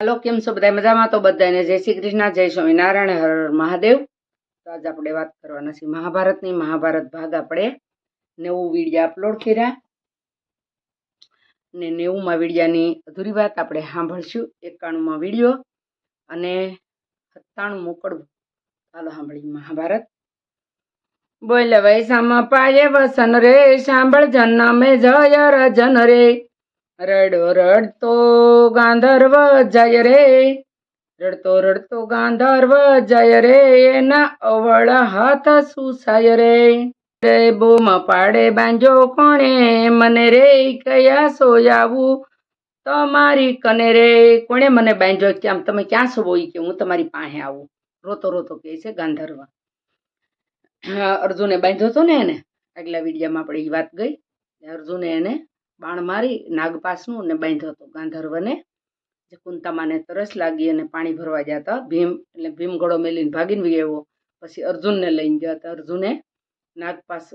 હાલો, કેમ છો બધા? મજામાં? તો બધાને જય શ્રી કૃષ્ણ, જય સ્વામિનારાયણ, હર હર મહાદેવ. તો આજે આપણે વાત કરવાના છે મહાભારતની મહાભારત ભાગ. આપણે નેવું વીડિયા અપલોડ કર્યા ને નેવુંમાં વીડિયાની અધૂરી વાત આપણે સાંભળશું. એકાણુંમાં વીડિયો અને સત્તાણું મોકળવું ચાલો સાંભળી મહાભારત. બોલ વૈસામાં પાયે વસન રે, સાંભળ જન્મે જય, રજન રે. રડો રડતો ગાંધર્વ જય રે. રડતો રડતો ગાંધર્વ જય રે. એના અવળ હાથ સુસાય રે. રે બૂમ પાડે બાંજો કોણે? મને રે કયા સોયાવું? તમારી કને રે. કોણે મને બાંધ્યો કેમ? તમે ક્યાં બોઈ કે હું તમારી પાસે આવું? રોતો રોતો કહે છે ગાંધર્વ. અર્જુને બાંધ્યો હતો ને એને? આગલા વિડીયામાં આપણે એ વાત ગઈ. અર્જુને એને બાણ મારી નાગપાસનું ને બાંધ્યો હતો ગાંધર્વને. જે કુંતામાને તરસ લાગી અને પાણી ભરવા ગયા ભીમ, એટલે ભીમ ઘોડો મેલીને ભાગીને ગયો પછી અર્જુનને લઈને ગયા હતા. અર્જુને નાગપાસ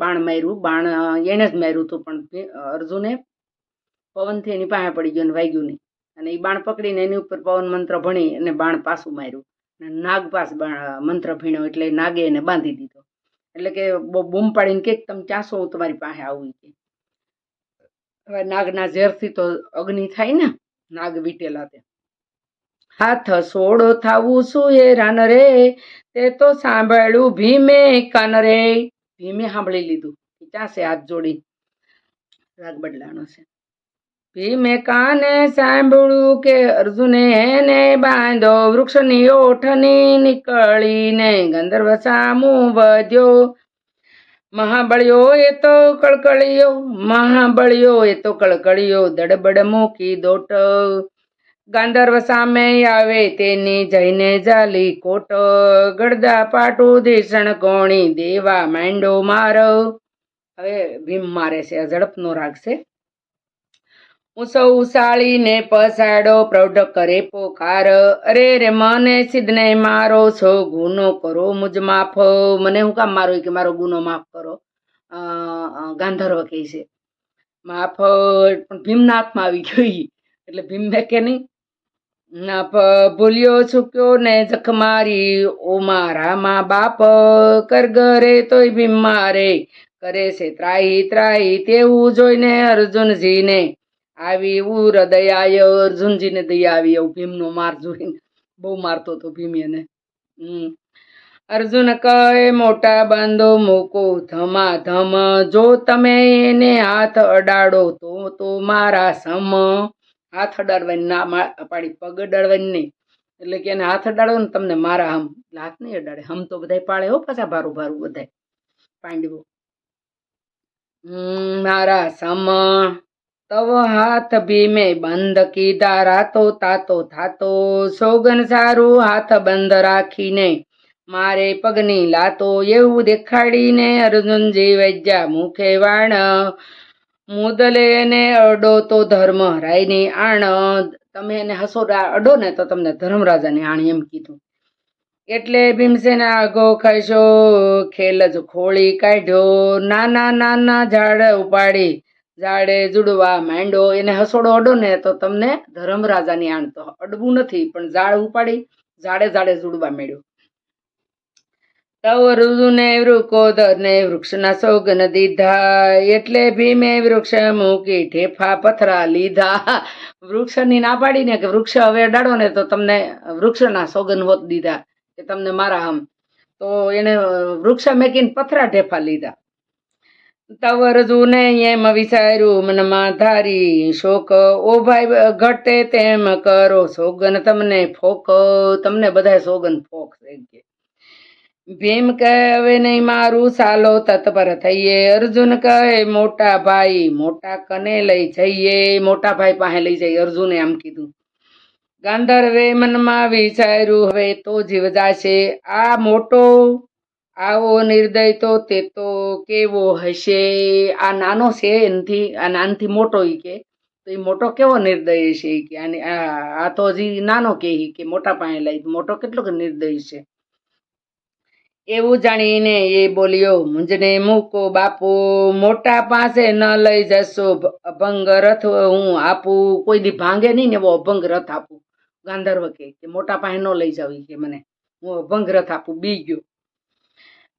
બાણ માર્યું. બાણ એણે જ માર્યું હતું, પણ અર્જુને પવનથી એની પાસે પડી ગયો અને વાગ્યું નહીં. અને એ બાણ પકડીને એની ઉપર પવન મંત્ર ભણી અને બાણ પાછું માર્યું. અને નાગપાસ બાણ મંત્ર ભીણ્યો એટલે નાગે એને બાંધી દીધો. એટલે કે બૂમ પાડીને કે તમે ચાસો હું તમારી પાસે આવું કે. હવે નાગના ઝેરથી તો અગ્નિ થાય ને, નાગ વીટેલા તે. હાથ સોડો થાવું શું એ રાન રે તે તો સાંભળ્યું ભીમે કાન રે ભીમે સાંભળી લીધું ક્યાં છે હાથ જોડી? રાગ બદલાનો છે. ભીમે કાને સાંભળ્યું કે અર્જુને એને બાંધો, વૃક્ષની ઓઠની નીકળીને ગંધર્વ સામું વધ્યો. મહાબળિયો એ તો કળકળિયો મહાબળિયો એ તો કળકળિયો દડબડ મૂકી દોટ. ગાંધર્વ સામે આવે તેની જઈને જાલી કોટ. ગડદા પાટુ દેશણ કોણી, દેવા માંડો માર. હવે ભીમ મારે છે, આ ઝડપનો રાગ છે. ઉસવ ઉસાળીને પસાડો પ્રૌઢ કરે પોકાર. અરે રે મને સિદ્ધને મારો છો, ગુનો કરો મુજ માફ. મને હું કામ મારો કે મારો ગુનો માફ કરો. ગાંધર્વ કહે છે. માફ, પણ ભીમનાથમાં આવી ગયો એટલે ભીમ મેં કે નહીં? ભૂલ્યો ચૂક્યો ને જખ મારી. ઓ મારા મા બાપ કરગરે તોય ભીમ મારે. કરે છે ત્રાહી ત્રાહી, તેવું જોઈને અર્જુનજીને આવી ઉર દયાય, અર્જુનજીને દયા આવી એવું ભીમનો માર જોઈને બહુ મારતો હતો ભીમ એને. અર્જુન કહે, મોટા બાંધો, મૂકો ધમા ધમ જો તમે એને હાથ અડાડો, તો તો મારા સમ. હાથ અડાડવાની ના, મા- પાડી પગ અડાડવાની નહીં. એટલે કે એને હાથ અડાડો ને તમને મારા હમ, એટલે નહીં અડાડે. હમ તો બધાય પાડે હો પાછા ભારું ભારું બધાય. પાંડવો. મારા સમ. તવ હાથ ભીમે બંધ કીધા રાતો તાતો થાતો સોગન સારું હાથ બંધ રાખીને મારે પગની લાતો એવું દેખાડીને અર્જુનજી વૈજ્યા મુખે વાણ મુદલે ને અડો તો ધર્મ રાયની આણ તમે એને હસો અડો ને તો તમને ધર્મરાજાની આણ એમ કીધું એટલે ભીમસેને આગો ખાશો ખેલ જ ખોળી કાઢ્યો નાના નાના ઝાડ ઉપાડી ઝાડે જુડવા, માંડો, એને હસોડો અડો ને તો તમને ધર્મરાજાની આણ તો અડવું નથી, પણ ઝાડ ઉપાડી ઝાડે ઝાડે જુડવા મેળ્યું તવ ઋતુને વૃકોદરને વૃક્ષના સોગન દીધા, એટલે ભીમે વૃક્ષ મૂકી ઠેફા પથરા લીધા. વૃક્ષની ના પાડીને કે વૃક્ષ હવે અડાડો ને તો તમને વૃક્ષના સોગન હોત દીધા, કે તમને મારા આમ તો એને વૃક્ષ મેકીને પથરા ઠેફા લીધા. તવ નહીં એમ વિચાર્યું મનમાં ધારી શોક, ઓ ભાઈ, ઘટે તેમ કરો સોગન તમને ફોક, તમને બધા સોગન ફોક ભીમ કહે, હવે નહીં મારું સાલો તત્પર થઈએ. અર્જુન કહે, મોટા ભાઈ, મોટા કને લઈ જઈએ. મોટા ભાઈ પાસે લઈ જઈએ, અર્જુને આમ કીધું. ગાંધર્વે મનમાં વિચાર્યું, હવે તો જીવ જાશે. આ મોટો આવો નિર્દય તો તે તો કેવો હશે? આ નાનો છે એનાથી, આ નાનથી મોટો એ કે. તો એ મોટો કેવો નિર્દય છે એ કે? અને આ તો હજી નાનો કે ઈ કે, મોટા પાસે લઈ મોટો કેટલો નિર્દય છે. એવું જાણીને એ બોલ્યો, મુંજને મૂકો બાપુ, મોટા પાસે ન લઈ જશો. અભંગ રથ હું આપું. કોઈ દી ભાંગે નહીં ને એવો અભંગ રથ આપું. ગાંધર્વ કે મોટા પાસે ન લઈ જાવ કે મને. હું અભંગ રથ આપું. બી ગયો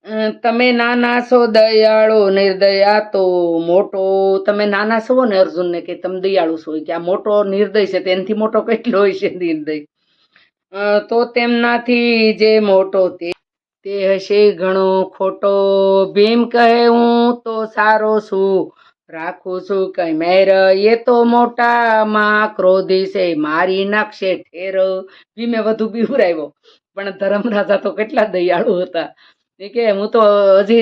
તમે નાના છો, દયાળો, નિર્દયા, તો મોટો તમે નાના છો ને અર્જુનને કે તમે દયાળુ છો? કે આ મોટો નિર્દય છે, તેનાથી મોટો કેટલો હોય છે નિર્દય? તો તેમનાથી જે મોટો તે તે હશે ઘણો ખોટો. ભીમ કહે, હું તો સારો છું, રાખું છું કઈ મેર. એ તો મોટામાં ક્રોધી છે, મારી નાખશે ઠેર. ભીમે વધુ બિહુરાવ્યો પણ ધર્મરાજા તો કેટલા દયાળુ હતા. એ કે હું તો હજી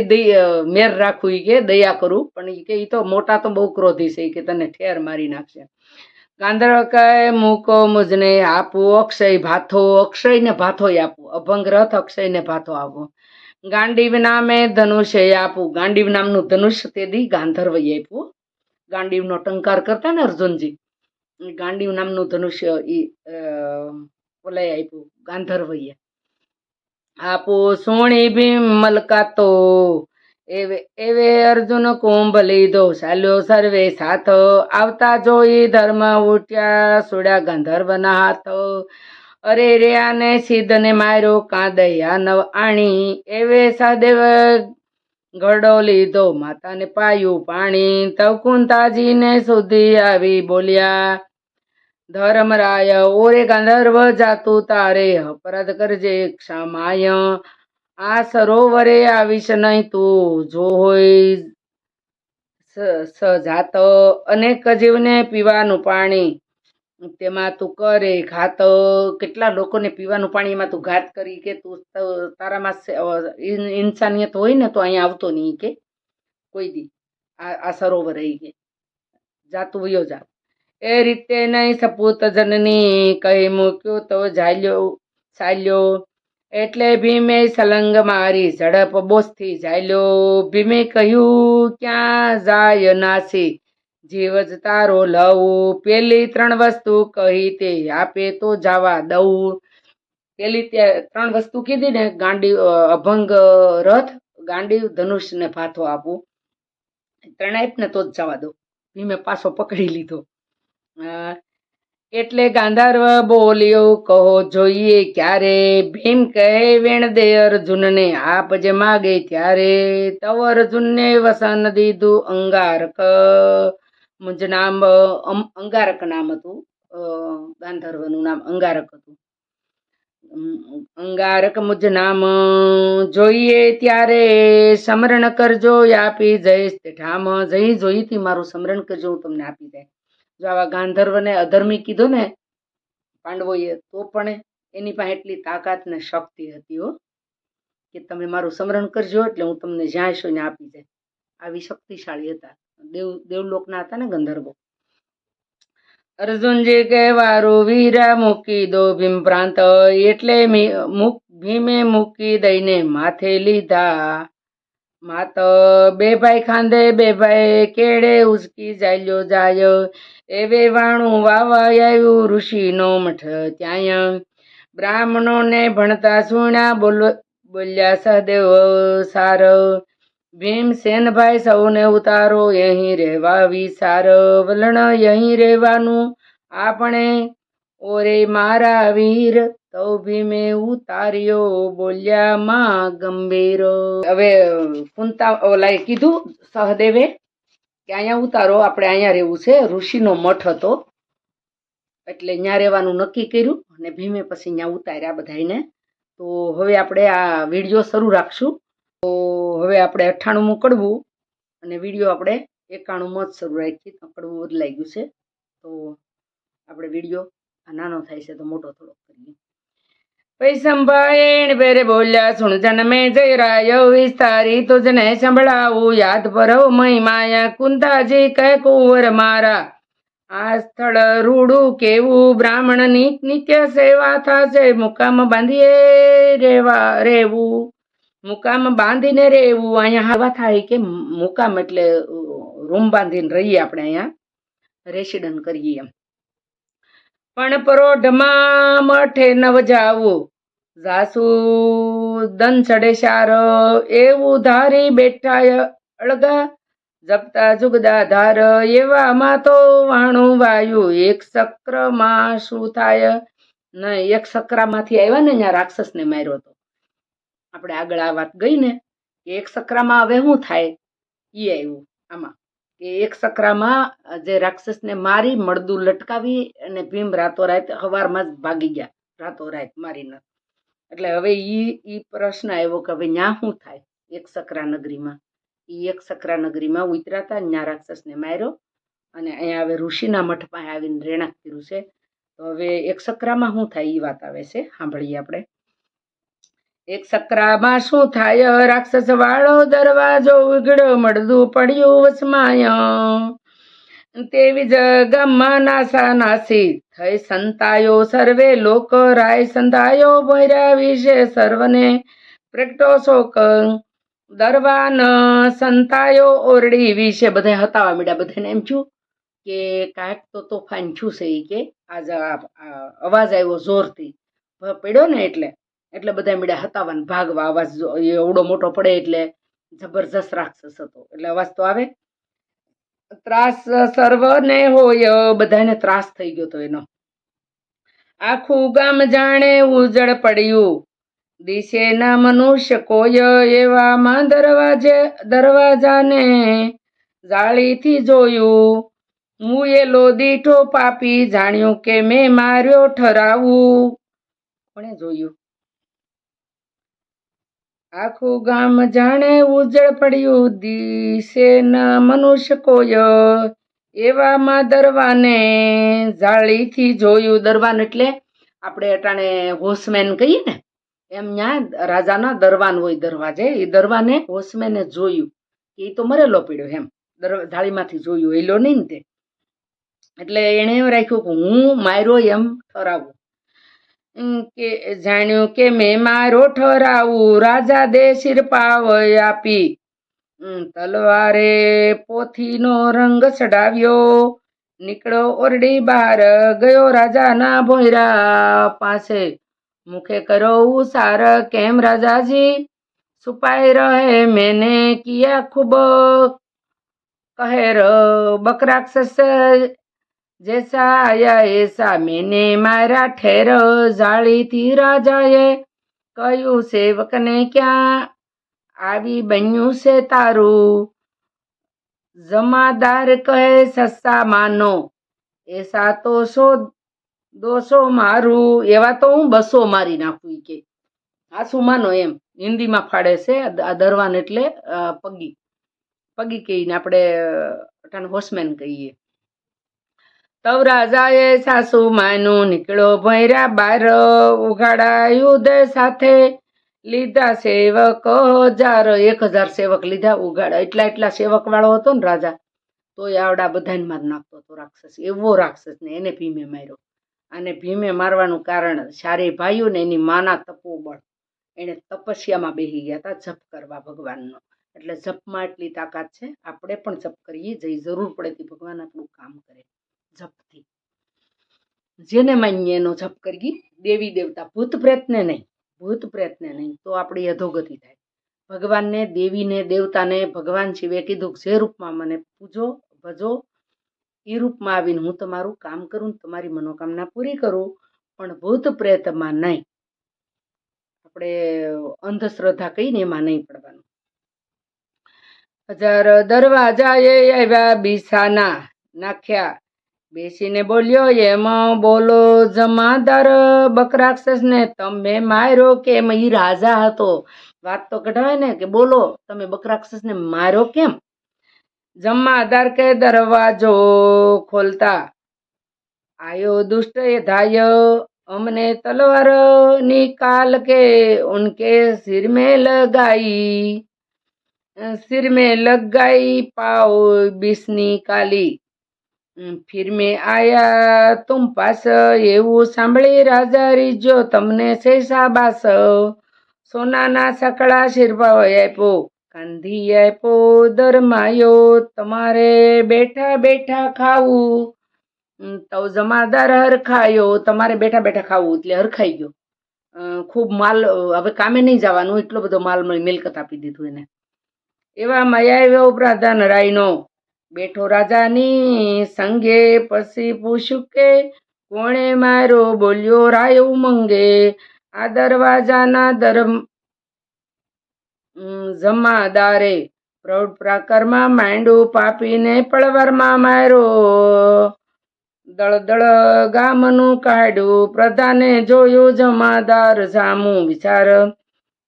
મેર રાખું એ કે દયા કરું. પણ એ કે એ તો મોટા તો બહુ ક્રોધી છે એ કે તને ઠેર મારી નાખશે. કહે મૂકો મુજને આપું અક્ષય ભાથો અક્ષયને ભાથો આપું. અભંગ રથ અક્ષયને ભાથો આપો. ગાંડીવ નામે ધનુષ્ય આપું. ગાંડીવ નામનું ધનુષ્ય તે દી ગાંધર્વ આપ્યું. ગાંડીવનો ટંકાર કરતા ને અર્જુનજી. ગાંડીવ નામનું ધનુષ્ય અ, ઓલાએ આપ્યું. ગાંધર્વએ. આપો સોણી ભીમ મલકાતો. એવે એવે અર્જુન કુંભ લીધો, ચાલ્યો સર્વે સાથ. આવતા જોઈ ધર્મ ઉઠ્યા સુડ્યા ગંધર્વના હાથ. અરે રે આને સિદ્ધને માર્યો કાંદયા નવ આણી. એવે સદેવ ઘડો લીધો, માતાને પાયું પાણી. તવ કુંતાજીને સુધી આવી બોલ્યા. ધર્મરાય ઓરે ગાંધર્વ જાતું તારે અપરાધ કરજે ક્ષમાય આ સરોવરે આવીશ નહીં તું જો હોય સજાત અનેક જીવને પીવાનું પાણી તેમાં તું કરે ઘાત કેટલા લોકોને પીવાનું પાણી એમાં તું ઘાત કરી કે તું તારામાં ઇન્સાનિયત હોય ને તો અહીંયા આવતો નહીં કે કોઈ દી આ સરોવર રહી કે જાતું વયો જા એ રીતે નહીં સપૂત જનની કહી મૂક્યો તો ઝાલ્યો ચાલ્યો એટલે ભીમે સલંગ મારી ઝડપ બોસથી ઝાલ્યો. ભીમે કહ્યું, ક્યાં જાય નાસી? જીવ જ તારો લઉં. પેલી ત્રણ વસ્તુ કહી તે આપે તો જવા દઉં. પેલી તે ત્રણ વસ્તુ કીધી ને, ગાંડી અભંગ રથ, ગાંડી ધનુષ ને ફાથો આપું. ત્રણ આપ ને તો જ જવા દો ભીમે પાછો પકડી લીધો. એટલે ગાંધર્વ બોલ્યો, કહો જોઈએ ક્યારે? ભીમ કહે, વેણ દે અર્જુનને. આપ જે માગે ત્યારે તવ અર્જુનને વસન દીધું, અંગારક, મુજ નામ અંગારક નામ હતું ગાંધર્વનું નામ, અંગારક હતું. અંગારક, મુજ નામ, જોઈએ ત્યારે સમરણ કરજો આપી જઈશ ઠામ જઈ જોઈતી મારું સમરણ કરજો, હું તમને આપી જાય જો આવા ગાંધર્વને અધર્મી કીધો ને પાંડવોએ, તો પણ એની પાસે એટલી તાકાત ને શક્તિ હતી હો, કે તમે મારું સ્મરણ કરજો એટલે હું તમને જ્યાં છું ને આપી જાય. આવી શક્તિશાળી હતા. દેવ, દેવલોકના હતા ને ગંધર્વો. અર્જુનજી કહેવારું વીરા મૂકી દો ભીમ પ્રાંત, એટલે મુક- ભીમે મૂકી દઈને માથે લીધા. માત બે ભાઈ ખાંદે બે ભાઈ કેડે ઉસકી જાલ્યો જાય. એવે વાણું વાવા આવ્યું ઋષિનો મઠ ત્યાંય. બ્રાહ્મણોને ભણતા સુણ્યા બોલ, બોલ્યા સહદેવ સાર. ભીમસેનભાઈ સૌને ઉતારો, અહીં રહેવા વિસાર વલણ અહીં રહેવાનું, આપણે ઓરે મારા વીર. તો ભીમે ઉતાર્યો, બોલ્યા, માં ગંભીર. હવે, કુંતા ઓલાએ કીધું સહદેવે કે અહીંયા ઉતારો, આપણે અહીંયા રહેવું છે. ઋષિનો મઠ હતો. એટલે ત્યાં રહેવાનું નક્કી કર્યું અને ભીમે પછી ત્યાં ઉતાર્યા બધાને તો હવે આપણે આ વીડિયો શરૂ રાખશું. તો હવે આપણે અઠ્ઠાણુંમાં કડવું અને વીડિયો આપણે એકાણુંમાં જ શરૂ રાખી તો કડવું બદલાઈ ગયું છે. તો આપણે વીડિયો, આ નાનો થાય છે તો મોટો થોડોક કરીએ. પૈસંભાઈ બેરે બોલ્યા, સુણ જન્મે જય રાય વિસ્તારી તુજને સંભળાવું, યાદ પરવ મહિમાયા માયા કુંતાજી કહે કુંવર મારા. આ સ્થળ રૂડું કેવું બ્રાહ્મણની નિત્ય સેવા થશે, મુકામ બાંધીએ રેવા, રેવું. મુકામ બાંધીને રેવું, અહીંયા હવા થાય કે મુકામ એટલે રૂમ બાંધીને રહીએ આપણે અહીંયા રેસિડન કરીએ એમ. પણ પરોઢમાં મઠે નવ જાવું જાસુ દન ચડે શાર, એવું ધારી બેઠા અળગા, જપતા જુગદા ધાર એવામાં તો વાણું વાયુ, એક ચક્રમાં શું થાય? નહીં એક સકરામાંથી આવ્યા ને ત્યાં રાક્ષસને માર્યો હતો આપણે આગળ આ વાત ગઈ ને એક સકરામાં હવે શું થાય? એ આવ્યું આમાં. કે એક સકરામાં જે રાક્ષસને મારી મળદું લટકાવી અને ભીમ રાતોરાત સવારમાં જ ભાગી ગયા. રાતોરાત મારીને. એટલે હવે ઈ ઈ પ્રશ્ન આવ્યો કે હવે ન્યા શું થાય એક સકરા નગરીમાં? ઈ એક સકરા નગરીમાં ઉતરાતા ન્યા રાક્ષસને માર્યો અને અહીંયા હવે ઋષિના મઠ પાસે આવીને રેણાક કર્યું છે. તો હવે એક સકરામાં શું થાય? એ વાત આવે છે. સાંભળીએ આપણે. એક સકરામાં શું થાય? રાક્ષસ વાળો દરવાજો ઉગડ્યો, મળદું પડ્યું વસમાય. તેવી જ ગામમાં નાસા નાસી થઈ સંતાયો સર્વે લોક રાય સંતાયો ભૈરા વિશે સર્વને પ્રગટો શોક દરવાન સંતાયો ઓરડી વિશે બધા હતાવા મીડા બધાને એમ છું કે કાંઈક તો તોફાન છું છે કે. આજ અવાજ આવ્યો જોરથી. પડ્યો ને એટલે એટલે બધા મીડા હતાવાને ભાગવા. અવાજ એવડો મોટો પડે એટલે જબરજસ્ત રાક્ષસ હતો. એટલે અવાજ તો આવે. ત્રાસ સર્વને હોય બધાને ત્રાસ થઈ ગયો તો એનો. આખું ગામ જાણે ઉજળ પડ્યું. દિશે ના મનુષ્ય કોય એવામાં દરવાજે, દરવાજાને જાળીથી જોયું. હું એ લોદીઠો પાપી જાણ્યું કે મેં માર્યો ઠરાવું. કોણે જોયું? આખું ગામ જાણે ઉજળ પડ્યું, દિશે ન મનુષ્ય કોય એવામાં દરવાને જાળીથી જોયું, દરવાન એટલે આપણે અટાણે હોસમેન કહીએ ને, એમ ત્યાં રાજાના દરવાન હોય દરવાજે, એ દરવાને હોસમેને જોયું. એ તો મરેલો પીડ્યો એમ જાળીમાંથી જોયું, એલો નહીં ને તે. એટલે એણે રાખ્યું કે હું માર્યો એમ ઠરાવું. કે જાણ્યું કે મેં મારો ઠરાવું રાજા દે શિરપાવ આપી. તલવારે પોથીનો રંગ ચડાવ્યો નીકળો ઓરડી બહાર, ગયો રાજાના ભોયરા પાસે. મુખે કરો ઉસાર, કેમ રાજાજી? છુપાઈ રહે મેને કિયા ખૂબ? કહેર બકરાક્ષસ જૈસા આયા એસા મેને મારા ઠેર જાળીથી રાજાએ કહ્યું, સેવકને ક્યાં આવી બન્યું છે તારું? જમાદાર કહે, સસ્તા માનો, એસા તો સો દોસો મારું, એવા તો હું બસો મારી નાખું કે. કે શું માનો એમ? હિન્દીમાં ફાડે છે, આ દરવાન એટલે પગી. પગી કહીને આપણે અટાણે હોસમેન કહીએ. તવ રાજાએ સાસુ માનું, નીકળો ભૈરા બાર, ઉઘાડા યુદ્ધ સાથે. લીધા સેવક, હજાર એક હજાર સેવક લીધા ઉઘાડા. એટલા એટલા સેવક વાળો હતો ને રાજા. તોય આવડા બધાને માર નાખતો હતો રાક્ષસ, એવો રાક્ષસ ને એને ભીમે માર્યો. અને ભીમે મારવાનું કારણ સારી ભાઈઓ ને એની માના તપોબળ એને તપસ્યામાં બેસી ગયા હતા જપ કરવા ભગવાનનો. એટલે જપમાં એટલી તાકાત છે, આપણે પણ જપ કરીએ જઈ જરૂર પડે તે ભગવાન આપણું કામ કરે. જપથી જેને માનીએ એનો જપ કરીએ. દેવી દેવતા ભૂત પ્રેતને નહીં, ભૂત પ્રેતને નહીં, તો આપણી અધોગતિ થાય. ભગવાનને, દેવીને, દેવતાને, ભગવાન શિવે કીધું જે રૂપમાં મને પૂજો, ભજો, એ રૂપમાં આવીને હું તમારું કામ કરું તમારી મનોકામના પૂરી કરું, પણ ભૂત પ્રેતમાં નહીં. આપણે અંધશ્રદ્ધા કહીને એમાં નહીં પડવાનું. હજાર દરવાજાએ આવ્યા બીસાના, નાખ્યા બેસીને બોલ્યો, એમાં બોલો જમાદાર બકરાક્ષસને તમે માર્યો કેમ? એ રાજા હતો. વાત તો કઢાવે ને કે બોલો, તમે બકરાક્ષસને માર્યો કેમ? જમાદાર કે, દરવાજો ખોલતા આયો દુષ્ટ એ ધાય, અમને તલવાર નિકાલ કે ઉનકે સિર મેં લગાઈ? સિર મેં લગાઈ પાઓ બીસની કાલી. ફિર મેં આયા તુમ પાસ, એવું સાંભળી રાજા રીજો, તમને છે શાબાસ સોનાના સકળા શિરભાવ આપ્યો કાંધી આપ્યો દરમાયો, તમારે બેઠા બેઠા ખાવું. તો જમાદાર હરખાયો તમારે બેઠા બેઠા ખાવું, એટલે હરખાઈ ગયો. ખૂબ માલ, હવે કામે નહીં જવાનું, એટલો બધો માલ મિલકત આપી દીધું એને. એવા મયાવ્યો પ્રાધાન રાયનો. બેઠો રાજાની સંગે પછી પૂછ્યું કે, કોણે મારો બોલ્યો રાય ઉમંગે? આ દરવાજાના દરમ જમાદારે પ્રૌઢ પ્રાકરમાં માંડું પાપીને પળવરમાં માર્યો. દળદળ ગામનું કાઢ્યું, પ્રધાને જોયું જમાદાર સામું વિચાર.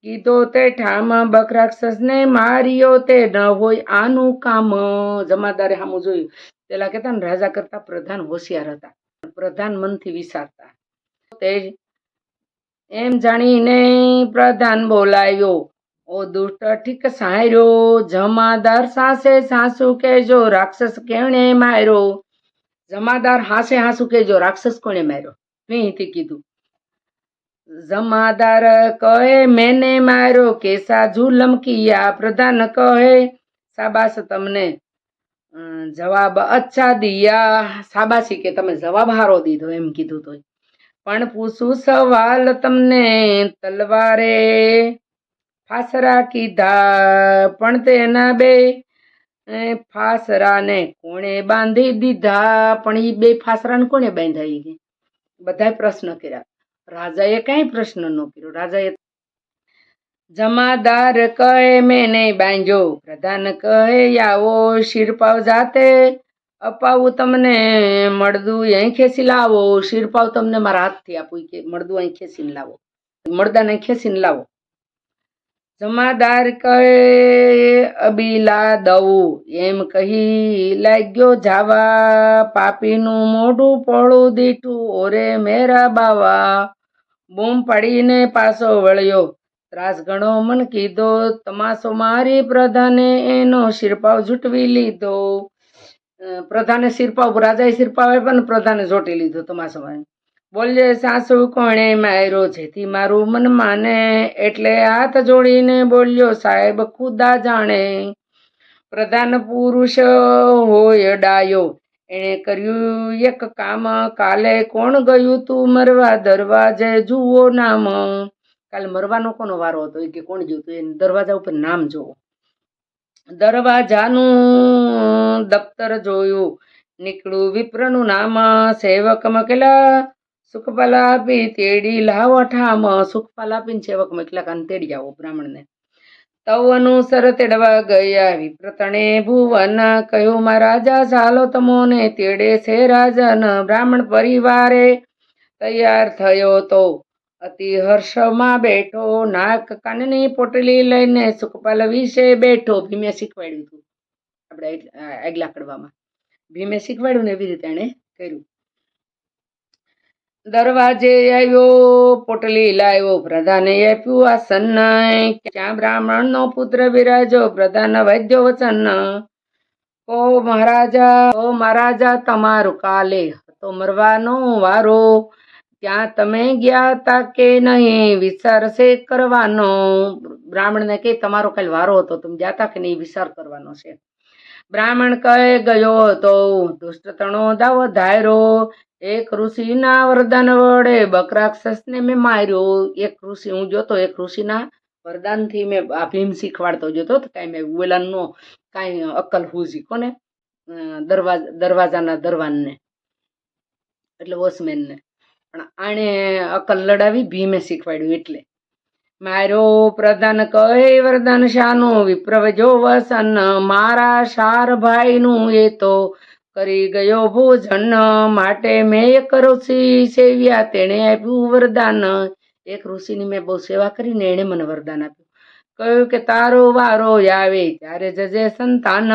કીધો તે ઠામા બક રાક્ષસને માર્યો તે ન હોય આનું કામ. જમાદારે સામું જોયું. પેલા કહેતા ને, રાજા કરતા પ્રધાન હોશિયાર હતા. પ્રધાન મનથી વિચારતા તે એમ જાણીને પ્રધાન બોલાયો. ઓ દુષ્ટ, ઠીક સાર્યો જમાદાર સાસે સાસુ કેજો રાક્ષસ કેણે માર્યો? જમાદાર હાસે હાસુ કેજો રાક્ષસ કોણે માર્યો? મેં કીધું. જમાદાર કહે, મેને માર્યો કેસા ઝુલમ કિયા? પ્રધાન કહે, શાબાશ તમને. જવાબ અચ્છા દિયા. શાબાશી કે તમે જવાબ હારો દીધો એમ કીધું તો પણ પૂછું સવાલ તમને તલવારે ફાસરા કીધા, પણ તેના બે ફાસરાને કોણે બાંધી દીધા? પણ એ બે ફાસરાને કોણે બાંધાઈ બધાય પ્રશ્ન કર્યા. રાજાએ કાંઈ પ્રશ્ન ન કર્યો. રાજાએ જમાદાર કહે મેં નહીં બાંધ્યો. પ્રધાન કહે, આવો શિરપાવ જાતે, અપાવું તમને, મળદું અહીં ખેંચી લાવો. શિરપાવ તમને મારા હાથથી આપું કે, મળદું અહીં ખેંચીને લાવો. મળદાને ખેંચીને લાવો. જમાદાર કહે અબીલા દઉં. એમ કહી લાગ્યો જાવા. પાપીનું મોઢું પોળું દીઠું, ઓરે મેરા બાવા. બૂમ પાડીને પાછો વળ્યો. ત્રાસ ઘણો મન કીધો, તમાસો મારી પ્રધાને એનો શિરપાવ ઝૂંટવી લીધો. પ્રધાને શિરપાવ, રાજાએ શિરપાવે પણ પ્રધાને ઝોટી લીધો તમાસો મારી બોલે, સાસુ કોણે માર્યો? જેથી મારું મન માને. એટલે હાથ જોડીને બોલ્યો, સાહેબ, ખુદા જાણે પ્રધાન પુરુષ હોય ડાયો. એણે કર્યું એક કામ, કાલે કોણ ગયું તું મરવા? દરવાજે જુઓ નામ. કાલે મરવાનો કોનો વારો હતો? કે, કોણ ગયું તું? એને દરવાજા ઉપર નામ જોવો દરવાજાનું દફતર જોયું. નીકળું વિપ્રનું નામ સેવક મકેલા સુખપાલા આપી તેડી લાવો ઠામ સુખપાલ આપીને સેવક મકેલા કાન તેડી આવો બ્રાહ્મણને. તવ અનુસર તેડવા ગયા વિપ્રતણે ભુવન કહ્યું મા રાજા ચાલો તમોને તેડે છે રાજન બ્રાહ્મણ પરિવારે. તૈયાર થયો તો અતિ હર્ષમાં બેઠો, નાક કાનની પોટલી લઈને સુખપાલ વિશે બેઠો. ભીમે શીખવાડ્યું હતું આપણે આગ- આગલા કડવામાં. ભીમે શીખવાડ્યું ને એવી રીતે એણે કર્યું. દરવાજે આવ્યો, પોટલી લાવ્યો, પ્રધાને આપ્યું આસન ક્યાં બ્રાહ્મણનો પુત્ર બિરાજો પ્રધાન વૈદ્ય વચન. ઓ મહારાજા ઓ મહારાજા, તમારું કાલે હતો મરવાનો વારો. ત્યાં તમે ગયા તા કે નહીં વિચારશે કરવાનો. બ્રાહ્મણને કે તમારો કાલે વારો હતો, તમે ગયા તા કે નહીં વિચાર કરવાનો છે. બ્રાહ્મણ કહે, ગયો હતો દુષ્ટતણો દાવો ધાયરો એક ઋષિના વરદાન વડે બકરાક્ષસને મેં માર્યો. એક ઋષિ, હું જોતો, એક ઋષિના વરદાનથી મેં આ ભીમ શીખવાડતો જોતો તો કાંઈ મેં બોલાનનો કાંઈ અક્કલ હુજી કોને? દરવાજા, દરવાજાના દરવાનને, એટલે વોચમેનને. પણ આણે અક્કલ લડાવી, ભીમે શીખવાડ્યું એટલે. મારો પ્રધાન કહે, વરદાન શાનું વિપ્રવજો વસન, મારા શાર ભાઈનું એ તો કરી ગયો ભોજન. માટે મેં એક ઋષિ સેવ્યા, તેણે આપ્યું વરદાન. એક ઋષિની મેં બહુ સેવા કરીને એણે મને વરદાન આપ્યું. કહ્યું કે, તારો વારો આવે ત્યારે જજે સંતાન.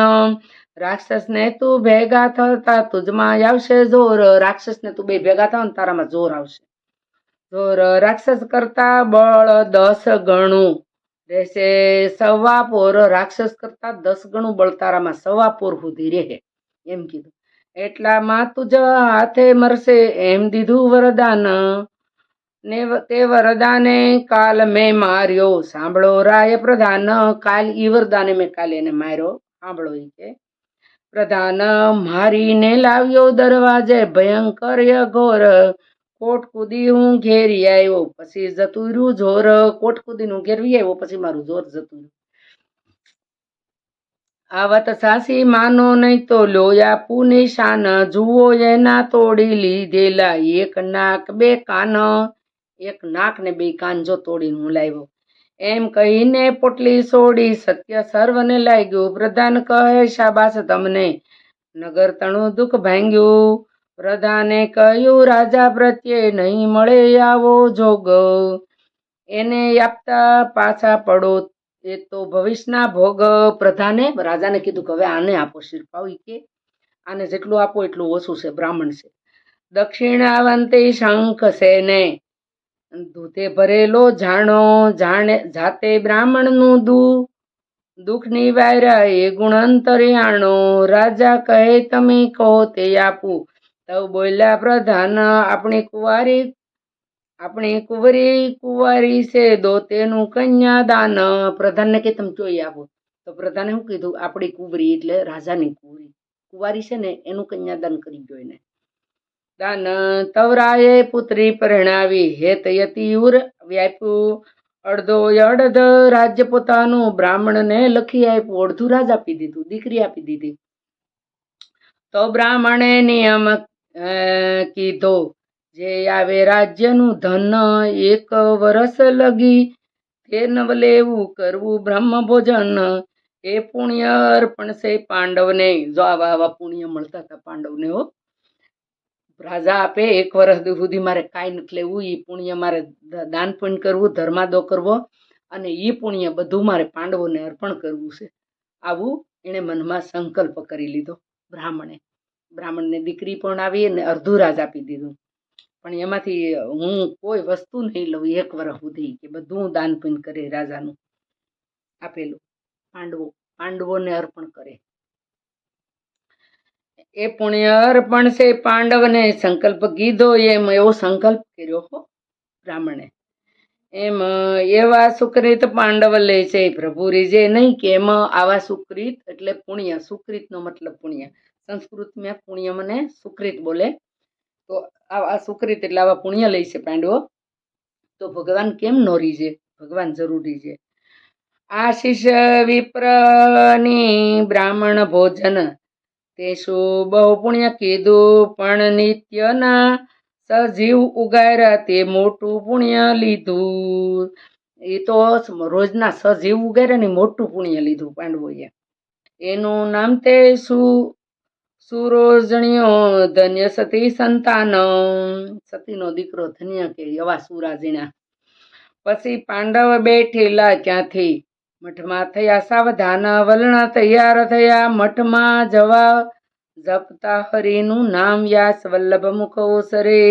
રાક્ષસને તું ભેગા થતા તુજમાં આવશે જોર. રાક્ષસને તું બે ભેગા થાવ ને તારામાં જોર આવશે. રાક્ષસ કરતા બળ દસ ગણું. રહેશે સવા પોર રાક્ષસ કરતા દસ ગણું બળ તારામાં સવા પોર સુધી રહે. એમ કીધું. એટલામાં તુજ હાથે મરશે એમ દીધું વરદાન. ને તે વરદાને કાલ મેં માર્યો. સાંભળો રાય પ્રધાન, કાલ ઈ વરદાને મેં કાલે એને માર્યો. સાંભળો ઈ કે. પ્રધાન, મારીને લાવ્યો દરવાજે ભયંકર ઘોર કોટ કૂદી હું ઘેરી આવ્યો, પછી જતું રહ્યું જોર. કોટ કૂદી હું ઘેરવી આવ્યો, પછી મારું જોર જતું રહ્યું. આ વાત સાસી માનો નહીં તો લોયા પુની શાન જુઓ એના તોડી લીધેલા એક નાક, બે કાન. એક નાક ને બે કાન જો તોડીને હું લાવ્યો. એમ કહીને પોટલી છોડી સત્ય સર્વને લાગ્યું. પ્રધાન કહે શાબાશ તમને. નગર તણું દુઃખ ભાંગ્યું. પ્રધાને કહ્યું, રાજા પ્રત્યે નહીં મળે આવો જોગ. એને આપતા પાછા પડો, એ તો ભવિષ્યના ભોગ. પ્રધાને રાજાને કીધું કે, હવે આને આપો શિરપાવ ઈ કે, આને જેટલું આપો એટલું ઓછું છે, બ્રાહ્મણ છે. દક્ષિણાવંતી શંખ છે ને, દૂધે ભરેલો જાણો જાણે, જાતે બ્રાહ્મણનું દૂધ દુઃખ વાયરા એ ગુણંતરિયાણો. રાજા કહે, તમે કહો, તે આપું. તવ બોલ્યા, પ્રધાન, આપણી કુંવારી, આપણી કુંવરી, કુંવારી છે દો તેનું કન્યાદાન. પ્રધાનને કે, તમે જોઈ આપો તો પ્રધાને શું કીધું? આપણી કુંવરી એટલે રાજાની કુંવરી. કુંવારી છે ને, એનું કન્યાદાન કરી એને. દાન, તવરાએ પુત્રી પરણાવી, હેત યતિયુર વ્યાપ્યું. અડધો અડધ રાજ્ય પોતાનું બ્રાહ્મણને લખી આપ્યું. અડધું રાજ આપી દીધું, દીકરી આપી દીધી. તો બ્રાહ્મણે નિયમ કીધો. જે આવે રાજ્યનું ધન એક વરસ લગી તે નવ લેવું કરવું બ્રહ્મ ભોજન એ પુણ્ય અર્પણ છે પાંડવને. જો આવા આવા પુણ્ય મળતા હતા પાંડવને હો. રાજા આપે એક વર્ષ સુધી મારે કાંઈ નથી લેવું. એ પુણ્ય મારે દાન પુણ્ય કરવું, ધર્માદો કરવો અને એ પુણ્ય બધું મારે પાંડવોને અર્પણ કરવું છે. આવું એણે મનમાં સંકલ્પ કરી લીધો બ્રાહ્મણે. બ્રાહ્મણને દીકરી પણ આવી અને અડધું રાજ આપી દીધું. પણ એમાંથી હું કોઈ વસ્તુ નહીં લઉં એક વર્ષ સુધી કે બધું દાન પુણ્ય કરે રાજાનું આપેલું. પાંડવો, પાંડવોને અર્પણ કરે. એ પુણ્ય અર્પણ છે પાંડવને સંકલ્પ કીધો એમ એવો સંકલ્પ કર્યો હો બ્રાહ્મણે. એમ એવા સુકૃત પાંડવ લે છે પ્રભુ રીજે નહીં કે એમાં આવા સુકૃત એટલે પુણ્ય. સુકૃતનો મતલબ પુણ્ય. સંસ્કૃતમાં પુણ્ય મને સુકૃત બોલે. તો આવા સુકૃત એટલે આવા પુણ્ય લે છે પાંડવો. તો ભગવાન કેમ નો રીજે ભગવાન જરૂરી છે. આશીષ વિપ્રની બ્રાહ્મણ ભોજન. તે શું બહુ પુણ્ય કીધું, પણ નિત્યના સજીવ ઉગાર્યા તે મોટું પુણ્ય લીધું. એ તો રોજના સજીવ ઉગાર્યા ને મોટું પુણ્ય લીધું પાંડવોએ. એનું નામ તે સુ સુરોજણીઓ ધન્ય સતી સંતાન. સતીનો દીકરો ધન્ય કે એવા સુરાજીણા પછી પાંડવ બેઠેલા ક્યાંથી? મઠમાં થયા સાવધાન, વલણા તૈયાર થયા. મઠમાં જવા જપતા હરિનું નામ વ્યાસ વલ્લભ મુખ ઓસરે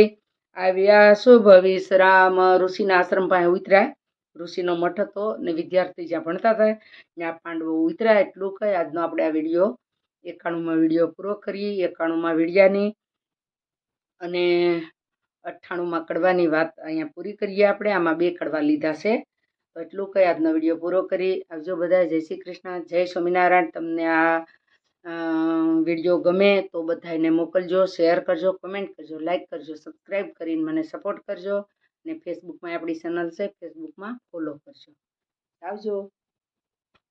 આવ્યા શુભ વિશ્રામ. ઋષિના આશ્રમ પાસે ઉતર્યા. ઋષિનો મઠ હતો ને વિદ્યાર્થી જ્યાં ભણતા હતા ત્યાં પાંડવો ઉતર્યા. એટલું કહે આજનો આપણે આ વીડિયો એકાણુંમાં વીડિયો પૂરો કરીએ, એકાણુંમાં વિડીયાની અને અઠ્ઠાણુંમાં કડવાની વાત અહીંયા પૂરી કરીએ આપણે. આમાં બે કડવા લીધા છે. એટલું કહી આજનો વીડિયો પૂરો કરી. આવજો બધા. જય શ્રી કૃષ્ણ. જય સ્વામિનારાયણ. તમને આ વીડિયો ગમે તો બધાને મોકલજો, શેર કરજો, કમેન્ટ કરજો લાઇક કરજો, સબસ્ક્રાઈબ કરીને મને સપોર્ટ કરજો. અને ફેસબુકમાં આપણી ચેનલ છે. ફેસબુકમાં ફોલો કરજો. આવજો.